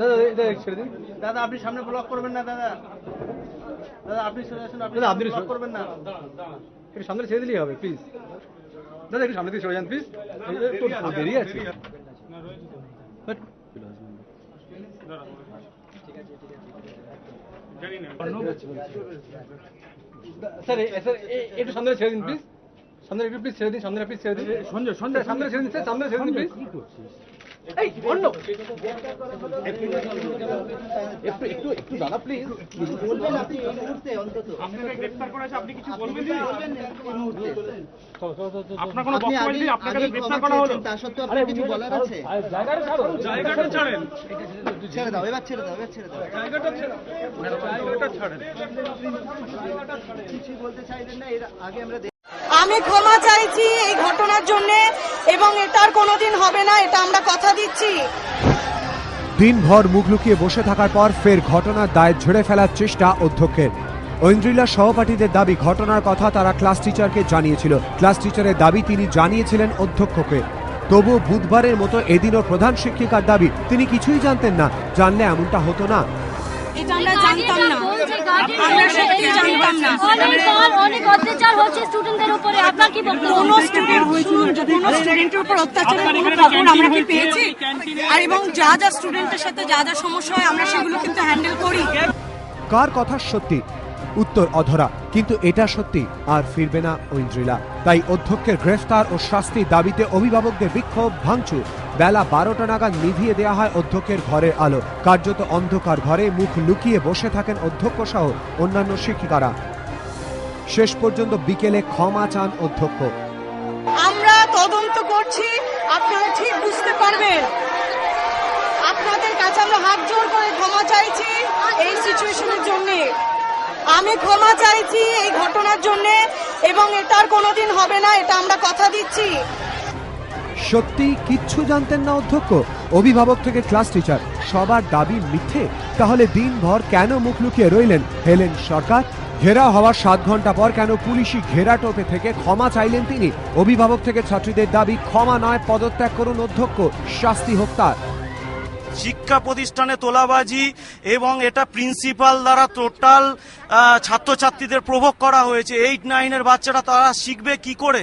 দাদা এটা ছেড়ে দিন। দাদা আপনি সামনে ব্লক করবেন না দাদা। দাদা আপনি সরে আসুন আপনি দাদা, আপনি ব্লক করবেন না। একটু সামনে ছেড়ে দিলেই হবে প্লিজ দাদা একটু সামনে দিয়ে সরে যান প্লিজ একটু দেরি আছে স্যার স্যার একটু সামনে ছেড়ে দিন প্লিজ সামনে একটু প্লিজ ছেড়ে দিন সামনে প্লিজ ছেড়ে দিন। সঞ্জয় সঞ্জয় সামনে ছেড়ে দিন স্যার সামনে ছেড়ে দিন প্লিজ এই অন্য একটু একটু একটু দাদা প্লিজ বলবেন আপনি এই মুহূর্তে অন্তত আপনাকে গ্রেফতার করা হয়েছে আপনি কিছু বলবেন? বলবেন এই মুহূর্তে। আপনার কোনো বক্তব্য নেই? আপনাকে গ্রেফতার করা হলো? চেয়েছেন সত্ত্বেও আপনার কিছু বলার আছে? জায়গাটা ছাড়ো। জায়গাটা ছাড়েন। ছেড়ে দাও এবার ছেড়ে দাও এবার ছেড়ে দাও। জায়গাটা ছাড়েন জায়গাটা ছাড়েন। কিছু বলতে চাইলেন না এর আগে আমরা আমি ক্ষমা চাইছি এই ঘটনার জন্য এবং এটার কোনোদিন হবে না এটা আমরা কথা দিচ্ছি। দিনভর মুখ লুকিয়ে বসে থাকার পর ফের ঘটনার দায় ঝেড়ে ফেলার চেষ্টা অধ্যক্ষের। ঐন্দ্রিলা সহপাঠীদের দাবি ঘটনার কথা তারা ক্লাস টিচারকে জানিয়েছিল। ক্লাস টিচারের দাবি তিনি জানিয়েছিলেন অধ্যক্ষকে। তবু বুধবারের মতো এদিনও প্রধান শিক্ষিকার দাবি তিনি কিছুই জানতেন না। জানলে এমনটা হতো না। এটা আমরা জানতাম না। আমরা সত্যি জানতাম না। অনেক অনেক অত্যাচার হচ্ছে স্টুডেন্টদের উপরে আপনার কি বক্তব্য? কোন স্টুডেন্ট কোন স্টুডেন্টের উপর অত্যাচারের কোনো খবর আমরা কি পেয়েছি? আর এবং যা যা স্টুডেন্টের সাথে যা যা সমস্যা হয় আমরা সেগুলো কিন্তু হ্যান্ডেল করি। কার কথা সত্যি? উত্তর অধরা। কিন্তু এটা সত্যি আর ফিরবে না ঐন্দ্রিলা। তাই অধ্যক্ষের গ্রেফতার ও শাস্তির দাবিতে অভিভাবকদের বিক্ষোভ ভাঙচুর। বেলা বারোটা নাগাদ নিভিয়ে দেওয়া হয় অধ্যক্ষের ঘরের আলো। কার্যত অন্ধকার ঘরে মুখ লুকিয়ে বসে থাকেন অধ্যক্ষ সহ অন্যান্য শিক্ষিকারা। শেষ পর্যন্ত বিকেলে ক্ষমা চান অধ্যক্ষ। আমরা তদন্ত করছি, আপনারা ঠিক বুঝতে পারবেন। আপনাদের কাছে আমরা হাত জোর করে ক্ষমা চাইছি এই সিচুয়েশনের জন্য। আমি ক্ষমা চাইছি এই ঘটনার জন্য এবং এটার কোনোদিন হবে না, এটা আমরা কথা দিচ্ছি। সত্যি কিচ্ছু জানতেন না অধ্যক্ষ, অভিভাবক থেকে ক্লাস টিচার সবার দাবি মিথ্যে? তাহলে দিনভর কেন মুখ লুকিয়ে রইলেন হেলেন সরকার? ঘেরা হওয়ার সাত ঘণ্টা পর কেন পুলিশি ঘেরা টোপে থেকে ক্ষমা চাইলেন তিনি? অভিভাবক থেকে ছাত্রীদের দাবি, ক্ষমা নয়, পদত্যাগ করুন অধ্যক্ষ, শাস্তি হোক তার। শিক্ষা প্রতিষ্ঠানে তোলাবাজি এবং এটা প্রিন্সিপাল দ্বারা টোটাল ছাত্রছাত্রীদের প্রভোগ করা হয়েছে। এইট নাইনের বাচ্চারা তারা শিখবে কি করে?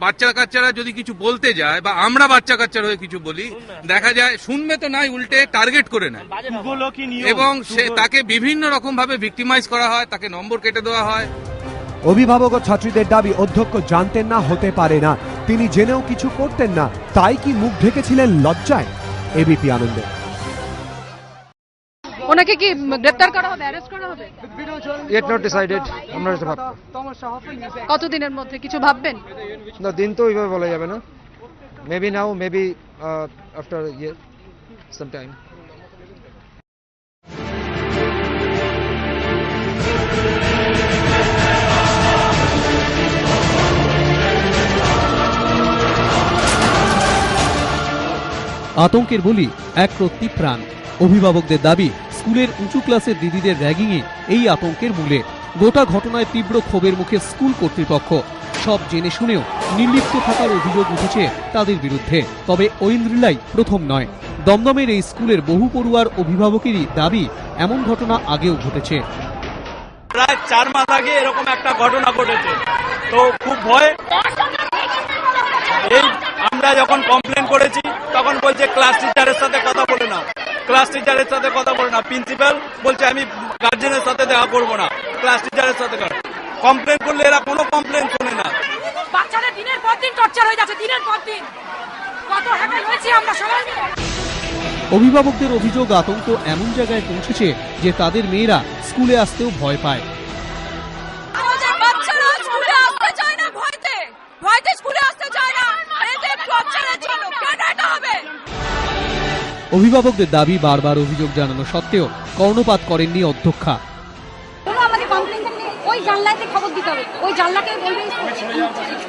বাচ্চা কাচ্চারা যদি কিছু বলতে যায় বা আমরা বাচ্চা কাচ্চারা হয়ে কিছু বলি দেখা যায় শুনবে তো নাই উল্টে টার্গেট করে নেয়। এগুলো কি নিয়ম? এবং সে তাকে বিভিন্ন রকম ভাবে ভিক্টিমাইজ করা হয় তাকে নম্বর কেটে দেওয়া হয়। অভিভাবক ও ছাত্রীদের দাবি অধ্যক্ষ জানতেন না হতে পারে না। তিনি জেনেও কিছু করতেন না। তাই কি মুখ ঢেকেছিলেন লজ্জায়? এবিপি আনন্দে ওনাকে কি গ্রেপ্তার করা হবে অ্যারেস্ট করা হবে? ইয়েট নট ডিসাইডেড আমরা এটা ভাব কতদিনের মধ্যে? কিছু ভাববেন? না দিন তো ওইভাবে বলা যাবে না। Maybe now maybe after year some time আতঙ্কের বলি এক প্রতি প্রাণ। অভিভাবকদের দাবি স্কুলের উঁচু ক্লাসের দিদিদের র্যাগিংয়ে এই আতঙ্কের মূলে। গোটা ঘটনায় তীব্র ক্ষোভের মুখে স্কুল কর্তৃপক্ষ। সব জেনে শুনেও নির্লিপ্ত থাকার অভিযোগ উঠেছে তাদের বিরুদ্ধে। তবে ঐন্দ্রিলাই প্রথম নয়। দমদমের এই স্কুলের বহু পড়ুয়ার অভিভাবকেরই দাবি, এমন ঘটনা আগেও ঘটেছে। প্রায় চার মাস আগে এরকম একটা ঘটনা ঘটেছে। তো খুব ভয়। এই আমরা যখন কমপ্লেন করেছি, তখন বলছে ক্লাস টিচারের সাথে কথা বলে না ক্লাস টিচারের সাথে কথা বলে না। প্রিন্সিপাল বলছে আমি গার্জেনের সাথে দেখা করব না। ক্লাস টিচারের সাথে কমপ্লেন করলে এরা কোনো কমপ্লেন শোনে না। বাচ্চাদের দিনের পর দিন টর্চার হয়ে যাচ্ছে দিনের পর দিন। কত হয়েছি আমরা সবাই। অভিভাবকদের অভিযোগ আতঙ্ক এমন জায়গায় পৌঁছেছে যে তাদের মেয়েরা স্কুলে আসতেও ভয় পায়। অভিভাবকদের দাবি বারবার অভিযোগ জানানো সত্ত্বেও কর্ণপাত করেননি অধ্যক্ষা। আমাদের কমপ্লেনটা ওই জানলাতে খবর দিতে হবে। ওই জানলাকে বলবেন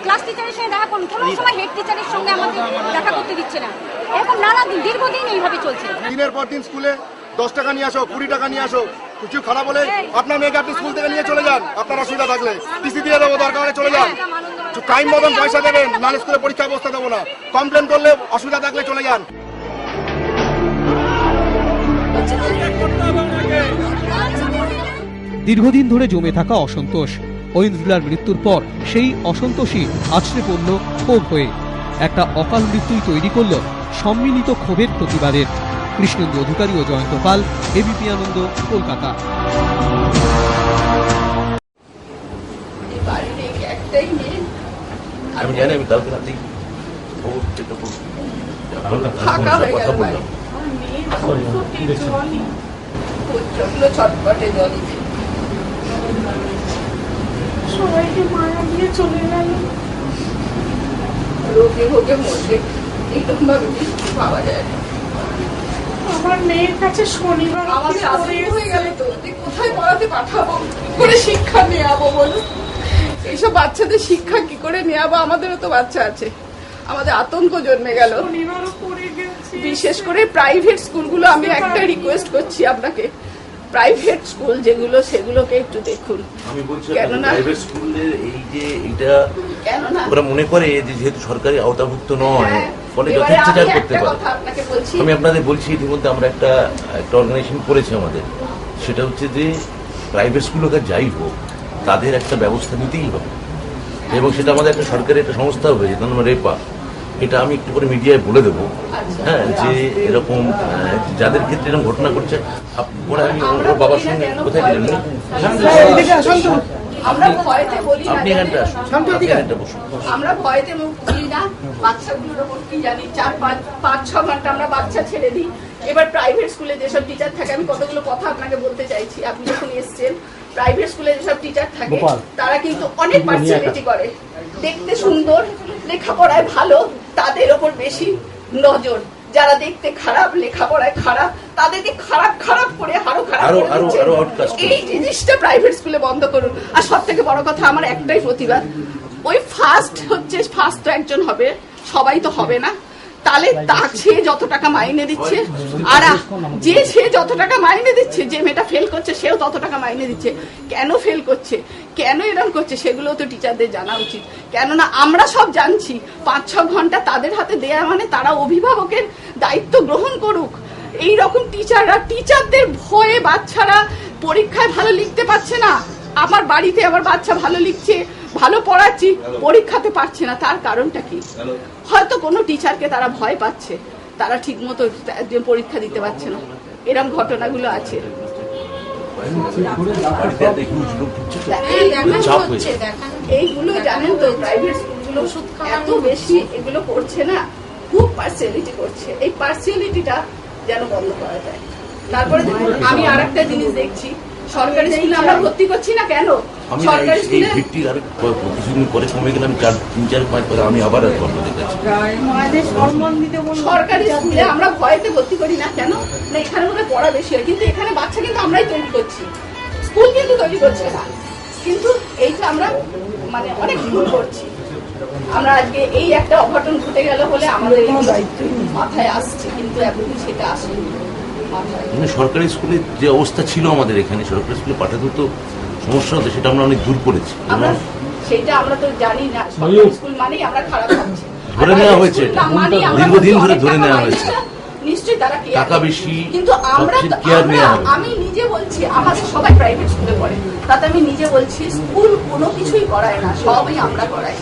ক্লাস টিচারের সঙ্গে দেখা করুন। কোনো সময় হেড টিচারের সঙ্গে আমাদের দেখা করতে দিচ্ছে না। এরকম নানা দিন দীর্ঘদিন এইভাবে চলছে। দিনের পর দিন স্কুলে দশ টাকা নিয়ে আসো কুড়ি টাকা নিয়ে আসো। কিছু খারাপ হলে আপনার মেয়েকে আপনি স্কুল থেকে নিয়ে চলে যান। আপনার অসুবিধা থাকলে টিসি দিয়ে দেবো দরকার হলে চলে যান। টাইম মতন পয়সা দেবেন নাহলে স্কুলে পরীক্ষা বসতে দেবো না। কমপ্লেন করলে অসুবিধা থাকলে চলে যান। দীর্ঘদিন ধরে জমে থাকা অসন্তোষ। ঐন্দ্রিলার মৃত্যুর পর সেই অসন্তোষই আছড়ে পড়ল ক্ষোভ হয়ে। একটা অকাল মৃত্যুই তৈরি করল সম্মিলিত ক্ষোভের প্রতিবাদের। কৃষ্ণেন্দু অধিকারী ও জয়ন্ত পাল এবিপি আনন্দ কলকাতা। আমি জানি আমি কালকে। আপনার কথা বললাম। ছটপটে জল সবাইকে মারা দিয়ে চলে গেল। রোগে ভোগে মরবে এরকম ভাবে বৃষ্টি পাওয়া যায় না। আমার মেয়ের কাছে শনিবার আমাদের আজকে হয়ে গেল তো যে কোথায় পড়াতে পাঠাবো কি করে শিক্ষা নেওয়াবো বলুন। এইসব বাচ্চাদের শিক্ষা কি করে নেওয়াবো আমাদেরও তো বাচ্চা আছে। আমাদের আতঙ্ক জন্মে গেল। বিশেষ করে প্রাইভেট স্কুলগুলো আমি একটা রিকোয়েস্ট করছি আপনাকে। প্রাইভেট স্কুল যেগুলো সেগুলোকে একটু দেখুন। আমি বলছি কেননা- প্রাইভেট স্কুলের এই যে এটা কেননা ওরা মনে করে যে যেহেতু সরকারি আওতাভুক্ত নয় হ্যাঁ, ফলে যথেচ্ছাচার করতে পারে। আমি আপনাদের বলছি ইতিমধ্যে আমরা একটা একটা অর্গানাইজেশন করেছি আমাদের। সেটা হচ্ছে যে প্রাইভেট স্কুল হোক যাই হোক তাদের একটা ব্যবস্থা নিতেই হবে। এবং সেটা আমাদের একটা সরকারি একটা সংস্থা হবে যেটা নাম রেপা। এটা আমি একটু করে মিডিয়ায় বলে দেবো। হ্যাঁ যে এরকম যাদের ক্ষেত্রে এরকম ঘটনা ঘটছে আমি ওর বাবার সঙ্গে কোথায় গেলেন? আমরা ভয়তে বলি না আপনি এখানটা আসুন। আপনি এখানটা বসুন। আমরা ভয়তে মুখ খুলি না। বাচ্চাগুলোর ওপর কি জানি চার পাঁচ পাঁচ ছ ঘণ্টা আমরা বাচ্চা ছেড়ে দিই। এবার প্রাইভেট স্কুলে যেসব টিচার থাকে আমি কতগুলো কথা আপনাকে বলতে চাইছি। আপনি যখন এসছেন প্রাইভেট স্কুলে যেসব টিচার থাকে তারা কিন্তু অনেক পার্সিয়ালিটি করে। দেখতে সুন্দর লেখাপড়ায় ভালো তাদের ওপর বেশি নজর। যারা দেখতে খারাপ লেখাপড়ায় খারাপ তাদেরকে খারাপ খারাপ করে আরও খারাপ। এই জিনিসটা প্রাইভেট স্কুলে বন্ধ করুন। আর সব থেকে বড় কথা আমার একটাই প্রতিবাদ। ওই ফার্স্ট হচ্ছে ফার্স্ট তো একজন হবে সবাই তো হবে না। তাহলে তা সে যত টাকা মাইনে দিচ্ছে, আর যে সে যত টাকা মাইনে দিচ্ছে, যে মেয়েটা ফেল করছে, সেও তত টাকা মাইনে দিচ্ছে। কেন ফেল করছে? কেন এরকম করছে? সেগুলো তো টিচারদের জানা উচিত। কেননা আমরা সব জানছি, পাঁচ, ছ ঘণ্টা তাদের হাতে দেয়া মানে তারা অভিভাবকের দায়িত্ব গ্রহণ করুক। এই রকম টিচাররা টিচারদের ভয়ে বাচ্চারা পরীক্ষায় ভালো লিখতে পারছে না। আমার বাড়িতে আমার বাচ্চা ভালো লিখছে, ভালো পড়াচ্ছি, পরীক্ষাতে পারছে না। তার কারণটা কি? হয়তো কোনো টিচারকে তারা ভয় পাচ্ছে। তারা ঠিক মতো পরীক্ষা দিতে পারছে না। এরকম ঘটনাগুলো আছে। দেখেন। এইগুলো জানেন তো প্রাইভেট স্কুলগুলো এত বেশি এগুলো করছে না খুব পার্সিয়ালিটি করছে। এই পার্সিয়ালিটিটা যেন বন্ধ করা যায়। তারপরে দেখুন আমি আর একটা জিনিস দেখছি। সরকারি স্কুলে আমরা ভর্তি করছি না কেন? সরকারি এই- এই স্কুলে ভিত্তি আর কিছুদিন পরে কমে গেলাম চার তিন চার পাঁচ পরে আমি আবার আর বন্ধ সরকারি স্কুলে আমরা ভয়তে ভর্তি করি না কেন? না এখানে মনে পড়া বেশি হয় কিন্তু এখানে বাচ্চা কিন্তু আমরাই তৈরি করছি। স্কুল কিন্তু তৈরি করছে না। কিন্তু এইটা আমরা মানে অনেক ভুল করছি। আমরা আজকে এই একটা অঘটন ঘটে গেল বলে আমাদের মাথায় আসছে কিন্তু এখন সেটা আসেনি। মানে সরকারি স্কুলে যে অবস্থা ছিল আমাদের এখানে সরকারি স্কুলে পাঠাতে তো সমস্যা হতো সেটা আমরা অনেক দূর করেছি। সেইটা আমরা তো জানি না সরকারি স্কুল মানেই আমরা খারাপ ভাবছি। ধরে নেওয়া হয়েছে দীর্ঘদিন ধরে ধরে নেওয়া হয়েছে। নিশ্চয়ই তারা টাকা বেশি, কিন্তু আমরা। আমি নিজে বলছি আমাদের সবাই প্রাইভেট স্কুলে পড়ে। তাতে আমি নিজে বলছি স্কুল কোনো কিছুই করায় না সবই আমরা করাই।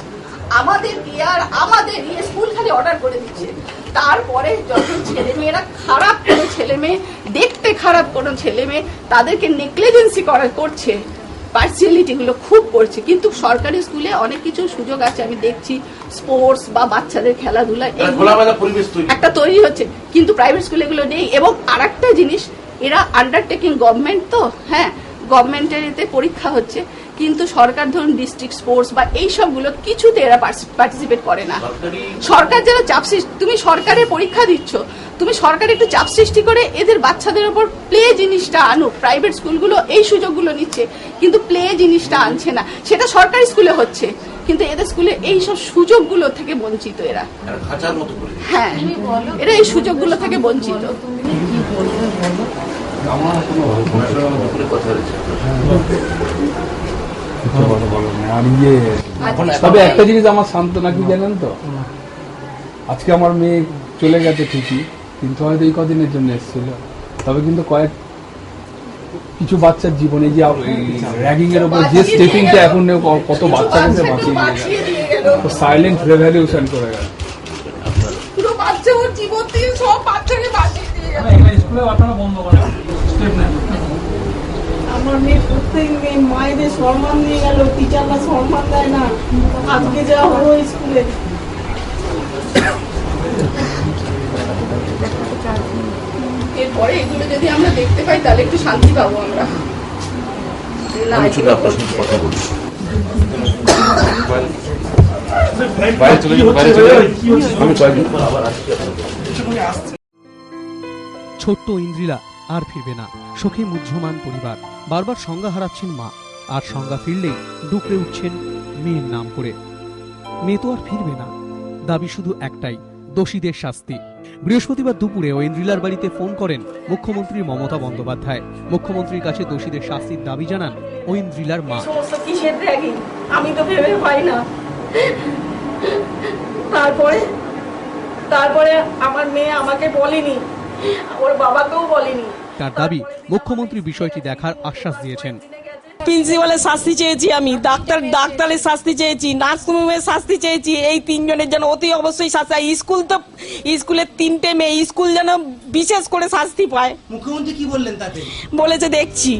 আমাদের কেয়ার আমাদের ইয়ে স্কুল খালি অর্ডার করে দিচ্ছে। তারপরে যখন ছেলে মেয়েরা খারাপ কোনো ছেলে মেয়ে দেখতে খারাপ কোনো ছেলে মেয়ে তাদেরকে নেগলিজেন্সি করা করছে। পার্সিয়ালিটি গুলো খুব করছে। কিন্তু সরকারি স্কুলে অনেক কিছু সুযোগ আছে। আমি দেখছি স্পোর্টস বা বাচ্চাদের খেলাধুলা একটা তৈরি। একটা তৈরি হচ্ছে। কিন্তু প্রাইভেট স্কুলে এগুলো নেই। এবং আরেকটা জিনিস এরা আন্ডারটেকিং গভর্নমেন্ট তো হ্যাঁ গভর্নমেন্টের এতে পরীক্ষা হচ্ছে। কিন্তু সরকার ধরুন ডিস্ট্রিক্ট স্পোর্টস বা এই সবগুলো কিছুতে এরা পার্টিসিপেট করে না। সরকার যারা চাপ সৃষ্টি তুমি সরকারের পরীক্ষা দিচ্ছ তুমি সরকার একটু চাপ সৃষ্টি করে এদের বাচ্চাদের উপর প্লে জিনিসটা আনুক। প্রাইভেট স্কুলগুলো এই সুযোগগুলো নিচ্ছে কিন্তু প্লে জিনিসটা আনছে না। সেটা সরকারি স্কুলে হচ্ছে কিন্তু এদের স্কুলে এই সব সুযোগগুলো থেকে বঞ্চিত এরা। হ্যাঁ এরা এই সুযোগগুলো থেকে বঞ্চিত। করে কথা হয়েছে আর ইয়ে আচ্ছা, তবে একটা জিনিস আমার সান্ত্বনা কি জানেন তো? আজকে আমার মেয়ে চলে গেছে ঠিকই কিন্তু হয়তো এই কদিনের জন্য এসেছিল। তবে কিন্তু কয়েক কিছু বাচ্চার জীবনে যে র্যাগিং এর উপর যে স্টেপিংটা এখন কত বাচ্চাকে সে বাঁচিয়ে দিয়ে গেল। সাইলেন্ট রেভলিউশন করে গেল। পুরো বাচ্চা ওর জীবন থেকে সব বাচ্চাকে বাঁচিয়ে দিয়ে গেল। স্কুলে আপনারা বন্ধ করেন স্টেপ নেন। আমার মেয়ে প্রত্যেক মেয়ে মায়েদের সম্মান দিয়ে গেল টিচাররা সম্মান দেয় না। আজকে যা হলো স্কুলে। এরপরে এগুলো যদি আমরা দেখতে পাই তাহলে একটু শান্তি পাবো আমরা। না আমি শুধু আপনার সঙ্গে কথা বলি বাইরে চলে বাইরে চলে আমি কয়েকদিন পর আবার আসছি আপনাদের ছোট্ট ইন্দ্রিলা আর ফিরবে না। শোকে মুহ্যমান পরিবার। বারবার সংজ্ঞা হারাচ্ছেন মা, আর সংজ্ঞা ফিরলেই ডুকরে উঠছেন মেয়ের নাম করে। মেয়ে তো আর ফিরবে না। দাবি শুধু একটাই, দোষীদের শাস্তি। বৃহস্পতিবার দুপুরে ঐন্দ্রিলার বাড়িতে ফোন করেন মুখ্যমন্ত্রী মমতা বন্দ্যোপাধ্যায়। মুখ্যমন্ত্রীর কাছে দোষীদের শাস্তির দাবি জানান ঐন্দ্রিলার মা। আমি তো ভেবে পাই না। তারপরে তারপরে আমার মেয়ে আমাকে বলেনি। ওর বাবাকেও বলেনি। তার দাবি মুখ্যমন্ত্রী বিষয়টি দেখার আশ্বাস দিয়েছেন। প্রিন্সিপালের শাস্তি চেয়েছি আমি ডাক্তার ডাক্তারের শাস্তি চেয়েছি নার্সিংহোমের শাস্তি চেয়েছি এই তিনজনের যেন অতি অবশ্যই শাস্তি হয়। স্কুল তো স্কুলের তিনটে মেয়ে স্কুল যেন বিশেষ করে শাস্তি পায়। মুখ্যমন্ত্রী কি বললেন তাতে? বলেছে দেখছি।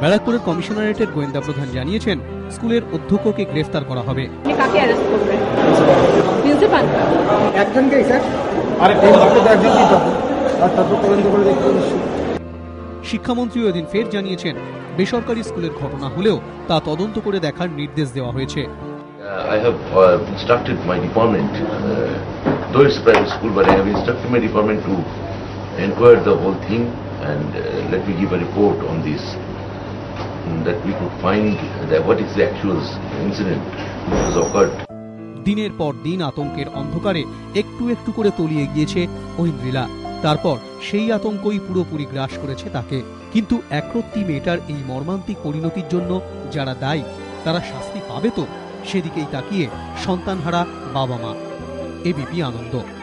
ব্যারাকপুরের কমিশনারেটের গোয়েন্দা প্রধান জানিয়েছেন স্কুলের অধ্যক্ষকে গ্রেফতার করা হবে। কাকে অ্যারেস্ট করবেন? প্রিন্সিপাল। একজনকেই স্যার। আর একজনকেই আর তারপর তদন্ত করে দেখতে শিক্ষামন্ত্রী এদিন ফের জানিয়েছেন বেসরকারি স্কুলের ঘটনা হলেও তা তদন্ত করে দেখার নির্দেশ দেওয়া হয়েছে Uh, I have uh, instructed my department, uh, though it's private school, but I have instructed my department to inquire the whole thing and uh, let me give a report on this, mm, that we could find that what is the actual incident that has occurred. দিনের পর দিন আতঙ্কের অন্ধকারে একটু একটু করে তলিয়ে গিয়েছে ঐন্দ্রিলা তারপর সেই আতঙ্কই পুরোপুরি গ্রাস করেছে তাকে। কিন্তু একরত্তি মেয়েটার এই মর্মান্তিক পরিণতির জন্য যারা দায়ী, তারা শাস্তি পাবে তো? সেদিকেই তাকিয়ে সন্তানহারা বাবা মা এবিপি আনন্দ।